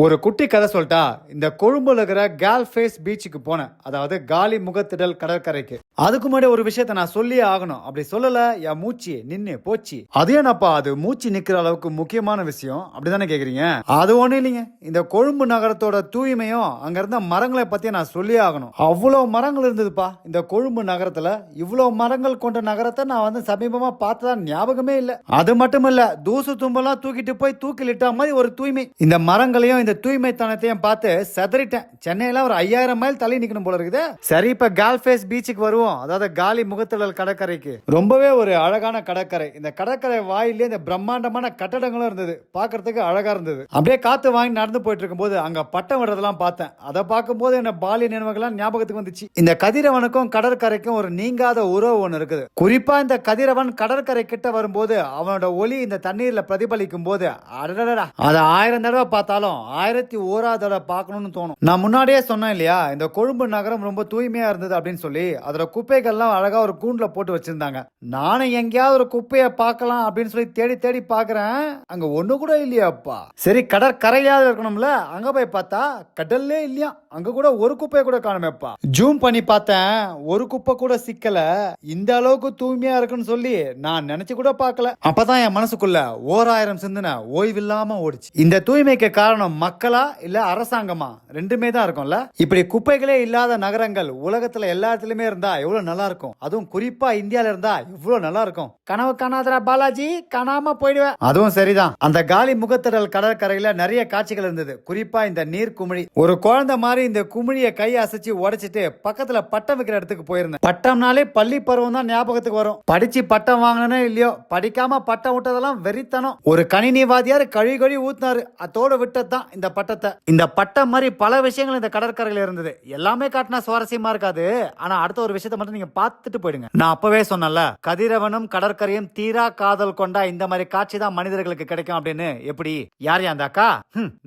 ஒரு குட்டி கதை சொல்லிட்டா இந்த கொழும்புல இருக்கிற கேல்ஃபேஸ் பீச்சுக்கு போனேன். அதாவது காலி முகத்திடல் கடற்கரைக்கு. அதுக்கு முன்னாடி ஒரு விஷயத்த நான் சொல்லியே ஆகணும். அப்படி சொல்லல என் மூச்சு நின்னு போச்சு. அது என்னப்பா அது மூச்சு நிக்கிற அளவுக்கு முக்கியமான விஷயம். அப்படிதானே கேக்குறீங்க? அது ஒண்ணும் இல்லைங்க. இந்த கொழும்பு நகரத்தோட தூய்மையும் அங்க இருந்த மரங்களை பத்தி நான் சொல்லியே ஆகணும். அவ்வளவு மரங்கள் இருந்ததுப்பா இந்த கொழும்பு நகரத்துல. இவ்வளவு மரங்கள் கொண்ட நகரத்தை நான் வந்து சமீபமா பார்த்ததா ஞாபகமே இல்ல. அது மட்டும் இல்ல தூசு தும்பெல்லாம் தூக்கிட்டு போய் தூக்கிலிட்ட மாதிரி ஒரு தூய்மை. இந்த மரங்களையும் இந்த தூய்மைத்தனத்தையும் பார்த்து செதறிட்டேன். சென்னையில ஒரு ஐயாயிரம் மைல் தள்ளி நிக்கணும் போல இருக்குது. சரி இப்ப கால்ஃபேஸ் பீச்சுக்கு வருவோம். அதாவது காலி முகத்திடல் கடற்கரைக்கு. ரொம்பவே ஒரு அழகான கடற்கரை. இந்த கடற்கரை வாயிலே இந்த பிரம்மாண்டமான கட்டடங்களும் இருந்தது. பார்க்கறதுக்கு அழகா இருந்தது. அப்படியே காத்து வாங்கி நடந்து போயிட்டு இருக்கும்போது அங்க பட்டம் விடுறதெல்லாம் பார்த்தேன். அதை பார்க்கும்போது என்ன பாலிய நினைவுகள்லாம் ஞாபகத்துக்கு வந்துச்சு. இந்த கதிரவனுக்கும் கடற்கரைக்கும் ஒரு நீங்காத உறவு ஒன்று இருக்குது. குறிப்பா இந்த கதிரவன் கடற்கரை கிட்ட வரும்போது அவனோட ஒளி இந்த தண்ணீர்ல பிரதிபலிக்கும் போது அடடடா அதை ஆயிரம் தடவை பார்த்தாலும் ஆயிரத்தி ஓராவது தடவை பார்க்கணும்னு தோணும். நான் முன்னாடியே சொன்னேன் இல்லையா? இந்த கொழும்பு நகரம் ரொம்ப தூய்மையா இருந்தது அப்படின்னு சொல்லி அதோட குப்பைகள்லாம் அழகாக ஒரு கூண்டில் போட்டு வச்சுருந்தாங்க. நானும் எங்கேயாவது ஒரு குப்பையை பார்க்கலாம் அப்படின்னு சொல்லி தேடி தேடி பார்க்குறேன். அங்கே ஒன்று கூட இல்லையாப்பா. சரி கடற்கரையாவது இருக்கணும்ல. அங்கே போய் பார்த்தா கடல்லே இல்லையா? அங்கே கூட ஒரு குப்பையை கூட காணுமேப்பா. ஜூம் பண்ணி பார்த்தேன். ஒரு குப்பை கூட சிக்கலை. இந்த அளவுக்கு தூய்மையாக இருக்குன்னு சொல்லி நான் நினச்சி கூட பார்க்கல. அப்போதான் என் மனசுக்குள்ள ஓராயிரம் சிந்தனை ஓய்வில்லாமல் ஓடிச்சு. இந்த தூய்மைக்கு காரணம் மக்களா இல்லை அரசாங்கமா? ரெண்டுமே தான் இருக்கும்ல. இப்படி குப்பைகளே இல்லாத நகரங்கள் உலகத்தில் எல்லா இருந்தால் எவ்வளவு நல்லா இருக்கும் அதுவும் குறிப்பா இந்தியால இருந்தா எவ்வளவு நல்லா இருக்கும் கனவு காணாதரா பாலாஜி காணாம போயிடுவேன். அதுவும் சரிதான். அந்த காலி முகத்திடல் கடற்கரையில நிறைய காட்சிகள் இருந்தது. குறிப்பா இந்த நீர் குமிழி. ஒரு குழந்தை மாதிரி இந்த குமிழிய கை அசைச்சு உடைச்சிட்டு பக்கத்துல பட்டம் வைக்கிற இடத்துக்கு போயிருந்தேன். பட்டம்னாலே பள்ளி பருவம் தான் ஞாபகத்துக்கு வரும். படிச்சு பட்டம் வாங்கினே இல்லையோ படிக்காம பட்டம் விட்டதெல்லாம் வெறித்தனம். ஒரு கணினிவாதியார் கழி கழி ஊத்தினாரு. அதோட விட்டதான் இந்த பட்டத்தை. இந்த பட்டம் மாதிரி பல விஷயங்கள் இந்த கடற்கரையில இருந்தது. எல்லாமே காட்டினா சுவாரஸ்யமா இருக்காது. ஆனா அடுத்த ஒரு விஷயம் விஷயத்தை மட்டும் நீங்க பார்த்துட்டு போயிடுங்க. நான் அப்பவே சொன்னேன்ல கதிரவனும் கடற்கரையும் தீரா காதல் கொண்டா இந்த மாதிரி காட்சி தான் மனிதர்களுக்கு கிடைக்கும் அப்படின்னு. எப்படி? யார் அந்த அக்கா?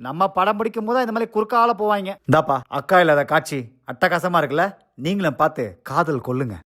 நம்ம படம் பிடிக்கும் போது இந்த மாதிரி குறுக்கால போவாங்க. இந்தாப்பா. அக்கா இல்லாத காட்சி அட்டகாசமா இருக்குல்ல? நீங்களும் பார்த்து காதல் கொள்ளுங்க